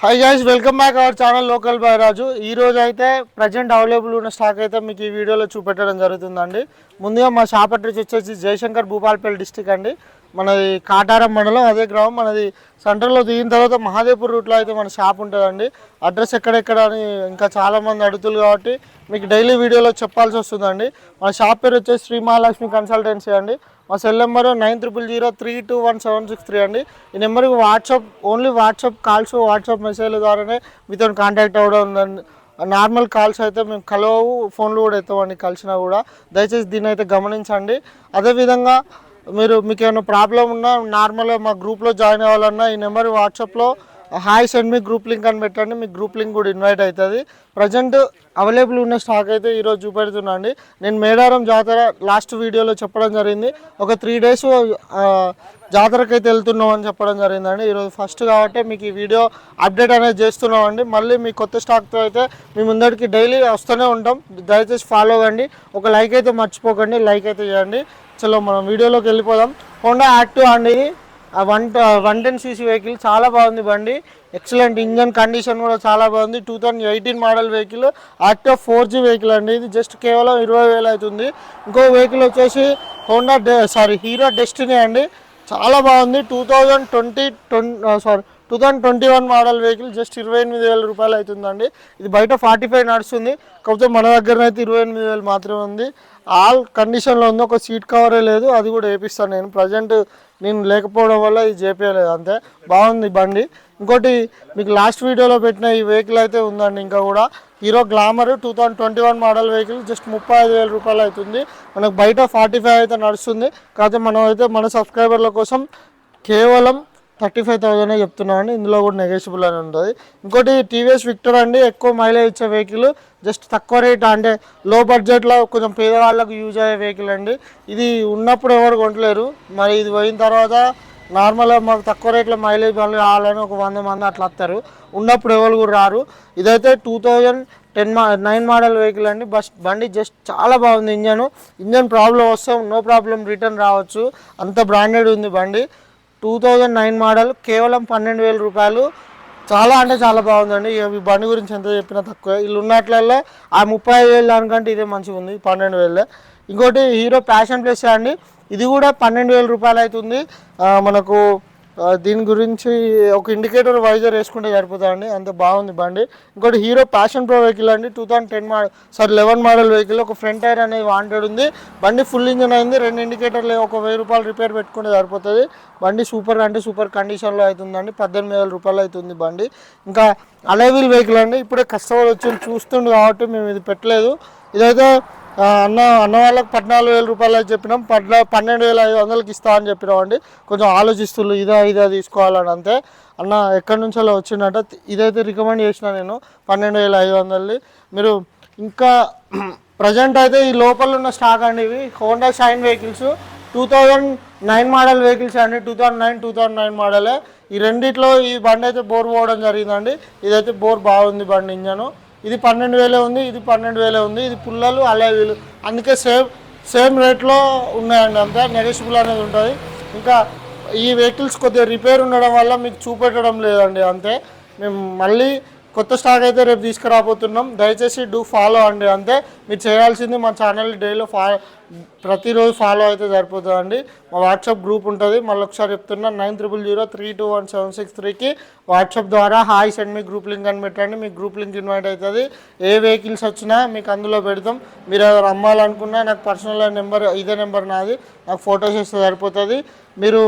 Hi guys welcome back our channel local boy Raju ఈ రోజు అయితే ప్రజెంట్ అవైలబుల్ ఉన్న స్టాక్ అయితే మీకు ఈ వీడియోలో చూపెట్టడం జరుగుతుందండి. ముందుగా మా షాప్ అడ్రస్ వచ్చేసి జయశంకర్ భూపాల్పల్లి డిస్టిక్ అండి. మనది కాటారం మండలం అదే గ్రామం. మనది సెంటర్లో దిగిన తర్వాత మహాదేవ్పూర్ రూట్లో అయితే మన షాప్ ఉంటుందండి. అడ్రస్ ఎక్కడెక్కడ అని ఇంకా చాలామంది అడుగుతులు కాబట్టి మీకు డైలీ వీడియోలో చెప్పాల్సి వస్తుందండి. మన షాప్ పేరు వచ్చేసి శ్రీ మహాలక్ష్మి కన్సల్టెన్సీ అండి. మా cell number nine triple zero three two one seven six three అండి. ఈ నెంబర్కి WhatsApp only WhatsApp calls WhatsApp మెసేజ్ల ద్వారానే మీతో కాంటాక్ట్ అవ్వడం ఉందండి. నార్మల్ కాల్స్ అయితే మేము కలవవు ఫోన్లు కూడా ఎత్తామండి కలిసినా కూడా. దయచేసి దీన్ని అయితే గమనించండి. అదేవిధంగా మీరు మీకు ఏమైనా ప్రాబ్లం ఉన్నా నార్మల్గా మా గ్రూప్లో జాయిన్ అవ్వాలన్నా ఈ నెంబర్ వాట్సాప్లో హాయ్ సెండ్ మీ గ్రూప్ లింక్ అని పెట్టండి మీ గ్రూప్ లింక్ కూడా ఇన్వైట్ అవుతుంది. ప్రజెంట్ అవైలబుల్ ఉన్న స్టాక్ అయితే ఈరోజు చూపెడుతున్నా అండి. నేను మేడారం జాతర లాస్ట్ వీడియోలో చెప్పడం జరిగింది. ఒక త్రీ డేస్ జాతరకైతే అయితే వెళ్తున్నాం అని చెప్పడం జరిగిందండి ఈరోజు ఫస్ట్ కాబట్టి మీకు ఈ వీడియో అప్డేట్ అనేది చేస్తున్నామండి మళ్ళీ మీ కొత్త స్టాక్తో అయితే మీ ముందరికి డైలీ వస్తూనే ఉంటాం. దయచేసి ఫాలో అవ్వండి ఒక లైక్ అయితే మర్చిపోకండి. లైక్ అయితే చేయండి. చలో మనం వీడియోలోకి వెళ్ళిపోదాం. హోండా యాక్టివ్ అండి. One one ten CC vehicle చాలా బాగుంది బండి. ఎక్సలెంట్ ఇంజన్ కండిషన్ కూడా చాలా బాగుంది. Two thousand eighteen model vehicle active four G vehicle అండి. ఇది జస్ట్ కేవలం ఇరవై వేలు అవుతుంది. ఇంకో వెహికల్ వచ్చేసి హోండా డె సారీ హీరో డెస్టినీ అండి. చాలా బాగుంది. Two thousand twenty twenty sorry two thousand twenty one model vehicle just ఇరవై ఎనిమిది వేల రూపాయలు అవుతుందండి. ఇది బయట ఫార్టీ ఫైవ్ నడుస్తుంది. కాకపోతే మన దగ్గర అయితే ఇరవై ఎనిమిది వేలు మాత్రమే ఉంది. ఆల్ కండిషన్లో ఉంది. ఒక సీట్ కవరే లేదు. అది కూడా వేపిస్తాను నేను. ప్రజెంట్ నేను లేకపోవడం వల్ల ఇది చేపించలేదు అంతే. బాగుంది బండి. ఇంకోటి మీకు లాస్ట్ వీడియోలో పెట్టిన ఈ వెహికల్ అయితే ఉందండి ఇంకా కూడా. Hero glamour two thousand twenty one model vehicle just ముప్పై ఐదు వేల రూపాయలు అవుతుంది. మనకు బయట ఫార్టీ ఫైవ్ అయితే నడుస్తుంది. కాకపోతే మనం అయితే మన సబ్స్క్రైబర్ల కోసం కేవలం థర్టీ ఫైవ్ థౌసండ్ చెప్తున్నాం అండి. ఇందులో కూడా నెగోషియబుల్ అని ఉంటుంది. ఇంకోటి టీవీఎస్ విక్టర్ అండి. ఎక్కువ మైలేజ్ ఇచ్చే వెహికల్ జస్ట్ తక్కువ రేట్ అంటే లో బడ్జెట్లో కొంచెం పేదవాళ్ళకు యూజ్ అయ్యే వెహికల్ అండి. ఇది ఉన్నప్పుడు ఎవరు కొంటలేరు మరి ఇది పోయిన తర్వాత నార్మల్గా మాకు తక్కువ రేట్లో మైలేజ్ వాళ్ళు రావాలని ఒక వంద మంది అట్లా వస్తారు. ఉన్నప్పుడు ఎవరు కూడా రారు. ఇదైతే టూ థౌజండ్ టెన్ మా నైన్ మోడల్ వెహికల్ అండి. బస్ బండి జస్ట్ చాలా బాగుంది. ఇంజన్ ఇంజన్ ప్రాబ్లం వస్తే నో ప్రాబ్లం రిటర్న్ రావచ్చు. అంత బ్రాండెడ్ ఉంది బండి. టూ థౌజండ్ నైన్ మోడల్ కేవలం పన్నెండు వేల రూపాయలు. చాలా అంటే చాలా బాగుందండి. ఇక ఈ బండి గురించి ఎంత చెప్పినా తక్కువ. వీళ్ళు ఉన్నట్లల్లో ఆ ముప్పై ఐదు వేలు దానికంటే ఇదే మంచిగా ఉంది పన్నెండు వేలే. ఇంకోటి హీరో ప్యాషన్ ప్లస్ అండి. ఇది కూడా పన్నెండు వేల రూపాయలు అవుతుంది. మనకు దీని గురించి ఒక ఇండికేటర్ వైజర్ వేసుకుంటే సరిపోతుందండి అంత బాగుంది బండి. ఇంకోటి హీరో ప్యాషన్ ప్రో వెహికల్ అండి. Two thousand ten model sorry eleven model vehicle ఒక ఫ్రంట్ టైర్ అనేది వాంటెడ్ ఉంది. బండి ఫుల్ ఇంజిన్ అయింది. రెండు ఇండికేటర్లు ఒక వెయ్యి రూపాయలు రిపేర్ పెట్టుకుంటే సరిపోతుంది. బండి సూపర్ అంటే సూపర్ కండిషన్లో అవుతుందండి. పద్దెనిమిది వేల రూపాయలు అవుతుంది బండి. ఇంకా అలైవిల్ వెహికల్ అండి. ఇప్పుడే కస్టమర్ వచ్చి చూస్తుండు కాబట్టి మేము ఇది పెట్టలేదు. ఇదైతే అన్న అన్న వాళ్ళకి పద్నాలుగు వేల రూపాయలు అని చెప్పినాం. పద్నా పన్నెండు వేల ఐదు వందలకి ఇస్తా అని చెప్పినాం అండి కొంచెం ఆలోచిస్తున్నారు ఇదా ఇదా తీసుకోవాలని అంతే. అన్న ఎక్కడి నుంచి అలా వచ్చిందంట? ఇదైతే రికమెండ్ చేసిన నేను పన్నెండు వేల ఐదు వందలని మీరు ఇంకా ప్రజెంట్ అయితే ఈ లోపల ఉన్న స్టాక్ అండి ఇవి. Honda shine vehicles two thousand nine model vehicles అండి. Two thousand nine two thousand nine మోడలే ఈ రెండిట్లో ఈ బండి అయితే బోర్ పోవడం జరిగిందండి. ఇదైతే బోర్ బాగుంది బండి ఇంజను. ఇది పన్నెండు వేలే ఉంది ఇది పన్నెండు వేలే ఉంది ఇది పుల్లలు అలా వీలు అందుకే సేమ్ సేమ్ రేట్లో ఉన్నాయండి అంతే నెగోషియబుల్ అనేది ఉంటుంది. ఇంకా ఈ వెహికల్స్ కొద్దిగా రిపేర్ ఉండడం వల్ల మీకు చూపెట్టడం లేదండి అంతే. మేము మళ్ళీ కొత్త స్టాక్ అయితే రేపు తీసుకురాబోతున్నాం. దయచేసి డూ ఫాలో అండి. అంతే మీరు చేయాల్సింది మా ఛానల్ డైలో ఫా ప్రతిరోజు ఫాలో అయితే సరిపోతుందండి. మా వాట్సాప్ గ్రూప్ ఉంటుంది. మళ్ళీ ఒకసారి చెప్తున్నా nine triple zero three two one seven six త్రీకి వాట్సాప్ ద్వారా హాయ్ సెండ్ మీ గ్రూప్ లింక్ అని పెట్టండి. మీ గ్రూప్ లింక్ ఇన్వైట్ అవుతుంది. ఏ వెహికల్స్ వచ్చినా మీకు అందులో పెడతాం. మీరు ఎవరు అమ్మాలనుకున్నా నాకు పర్సనల్ నెంబర్ ఇదే నెంబర్ నాది. నాకు ఫోటోస్ ఇస్తే సరిపోతుంది. మీరు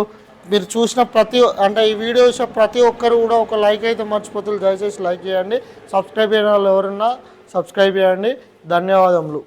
మీరు చూసిన ప్రతి అంటే ఈ వీడియో చూసిన ప్రతి ఒక్కరు కూడా ఒక లైక్ అయితే మర్చిపోతుంది దయచేసి లైక్ చేయండి. సబ్స్క్రైబ్ చేయడం వాళ్ళు ఎవరున్నా సబ్స్క్రైబ్ చేయండి. ధన్యవాదములు.